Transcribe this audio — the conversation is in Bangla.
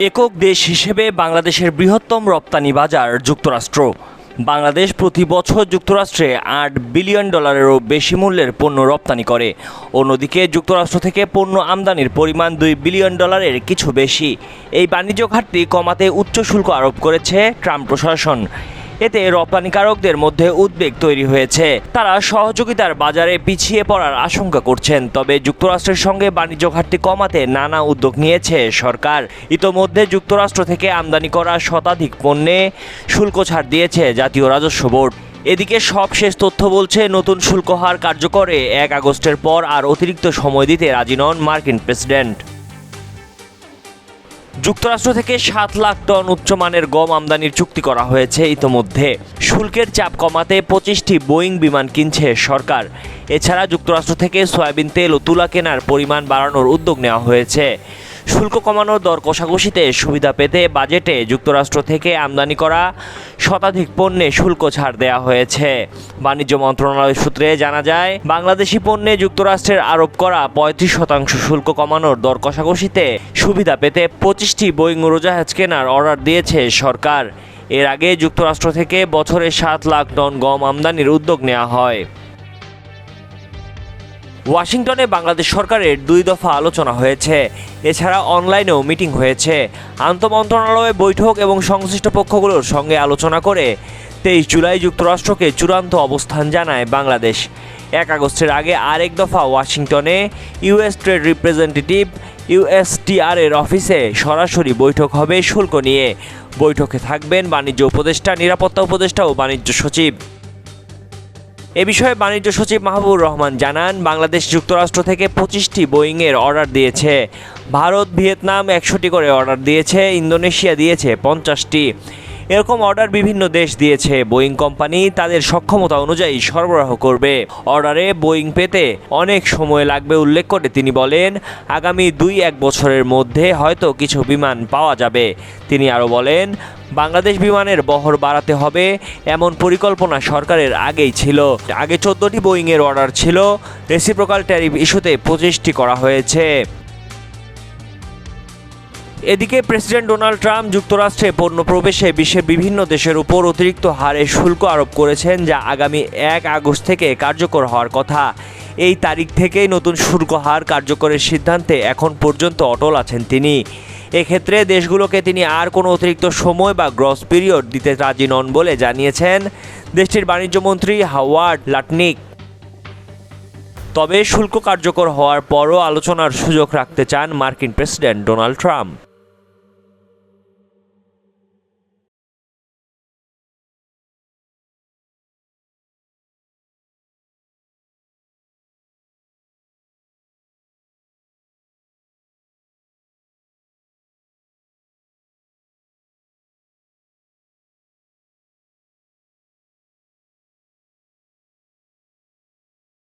একক দেশ হিসেবে বাংলাদেশের বৃহত্তম রপ্তানি বাজার যুক্তরাষ্ট্র। বাংলাদেশ প্রতি বছর যুক্তরাষ্ট্রে আট বিলিয়ন ডলারেরও বেশি মূল্যের পণ্য রপ্তানি করে। অন্যদিকে যুক্তরাষ্ট্র থেকে পণ্য আমদানির পরিমাণ দুই বিলিয়ন ডলারের কিছু বেশি। এই বাণিজ্য ঘাটতি কমাতে উচ্চ শুল্ক আরোপ করেছে ট্রাম্প প্রশাসন। এতে রপ্তানিকারকদের মধ্যে উদ্বেগ তৈরি হয়েছে। তারা সহযোগিতার বাজারে পিছিয়ে পড়ার আশঙ্কা করছেন, তবে যুক্তরাষ্ট্রের সঙ্গে বাণিজ্য ঘাটতি কমাতে নানা উদ্যোগ নিয়েছে সরকার। ইতোমধ্যে যুক্তরাষ্ট্র থেকে আমদানি করা শতাধিক পণ্যে শুল্ক ছাড় দিয়েছে জাতীয় রাজস্ব বোর্ড। এদিকে সবশেষ তথ্য বলছে, নতুন শুল্ক হার কার্যকরে এক আগস্টের পর আর অতিরিক্ত সময় দিতে রাজি নন মার্কিন প্রেসিডেন্ট। যুক্তরাষ্ট্র থেকে সাত লাখ টন উচ্চমানের গম আমদানির চুক্তি করা হয়েছে ইতোমধ্যে। শুল্কের চাপ কমাতে পঁচিশটি বোয়িং বিমান কিনছে সরকার। এছাড়া যুক্তরাষ্ট্র থেকে সয়াবিন তেল ও তুলা কেনার পরিমাণ বাড়ানোর উদ্যোগ নেওয়া হয়েছে। শুল্ক কমানোর দর কষাকষিতে সুবিধা পেতে বাজেটে যুক্তরাষ্ট্র থেকে আমদানি করা শতাধিক পণ্যে শুল্ক ছাড় দেওয়া হয়েছে। বাণিজ্য মন্ত্রণালয় সূত্রে জানা যায়, বাংলাদেশি পণ্যে যুক্তরাষ্ট্রের আরোপ করা পঁয়ত্রিশ শতাংশ শুল্ক কমানোর দর কষাকষিতে সুবিধা পেতে পঁচিশটি বোয়িং উড়োজাহাজ কেনার অর্ডার দিয়েছে সরকার। এর আগে যুক্তরাষ্ট্র থেকে বছরে সাত লাখ টন গম আমদানির উদ্যোগ নেওয়া হয়। ওয়াশিংটনে বাংলাদেশ সরকারের দুই দফা আলোচনা হয়েছে। এছাড়া অনলাইনেও মিটিং হয়েছে। আন্তমন্ত্রণালয়ে বৈঠক এবং সংশ্লিষ্ট পক্ষগুলোর সঙ্গে আলোচনা করে তেইশ জুলাই যুক্তরাষ্ট্রকে চূড়ান্ত অবস্থান জানায় বাংলাদেশ। এক আগস্টের আগে আরেক দফা ওয়াশিংটনে ইউএস ট্রেড রিপ্রেজেন্টেটিভ ইউএসটিআর এর অফিসে সরাসরি বৈঠক হবে শুল্ক নিয়ে। বৈঠকে থাকবেন বাণিজ্য উপদেষ্টা, নিরাপত্তা উপদেষ্টা ও বাণিজ্য সচিব। এ বিষয়ে বাণিজ্য সচিব মাহবুবুর রহমান জানান, বাংলাদেশ যুক্তরাষ্ট্র থেকে পঁচিশটি বোয়িংয়ের অর্ডার দিয়েছে। ভারত, ভিয়েতনাম একশোটি করে অর্ডার দিয়েছে, ইন্দোনেশিয়া দিয়েছে পঞ্চাশটি। এরকম অর্ডার বিভিন্ন দেশ দিয়েছে। বোয়িং কোম্পানি তাদের সক্ষমতা অনুযায়ী সরবরাহ করবে। অর্ডারে বোয়িং পেতে অনেক সময় লাগবে উল্লেখ করে তিনি বলেন, আগামী দুই এক বছরের মধ্যে হয়তো কিছু বিমান পাওয়া যাবে। তিনি আরও বলেন, বাংলাদেশ বিমানের বহর বাড়াতে হবে এমন পরিকল্পনা সরকারের আগেই ছিল। আগে চোদ্দোটি বোয়িংয়ের অর্ডার ছিল। রেসিপ্রোকাল ট্যারিফ ইস্যুতে পঁচিশটি করা হয়েছে। এদিকে প্রেসিডেন্ট ডোনাল্ড ট্রাম্প যুক্তরাষ্ট্রে পণ্য প্রবেশে বিশ্বের বিভিন্ন দেশের উপর অতিরিক্ত হারে শুল্ক আরোপ করেছেন, যা আগামী এক আগস্ট থেকে কার্যকর হওয়ার কথা। এই তারিখ থেকেই নতুন শুল্ক হার কার্যকরের সিদ্ধান্তে এখন পর্যন্ত অটল আছেন তিনি। এক্ষেত্রে দেশগুলোকে তিনি আর কোনো অতিরিক্ত সময় বা গ্রস পিরিয়ড দিতে রাজি নন বলে জানিয়েছেন দেশটির বাণিজ্যমন্ত্রী হাওয়ার্ড লাটনিক। তবে শুল্ক কার্যকর হওয়ার পরও আলোচনার সুযোগ রাখতে চান মার্কিন প্রেসিডেন্ট ডোনাল্ড ট্রাম্প।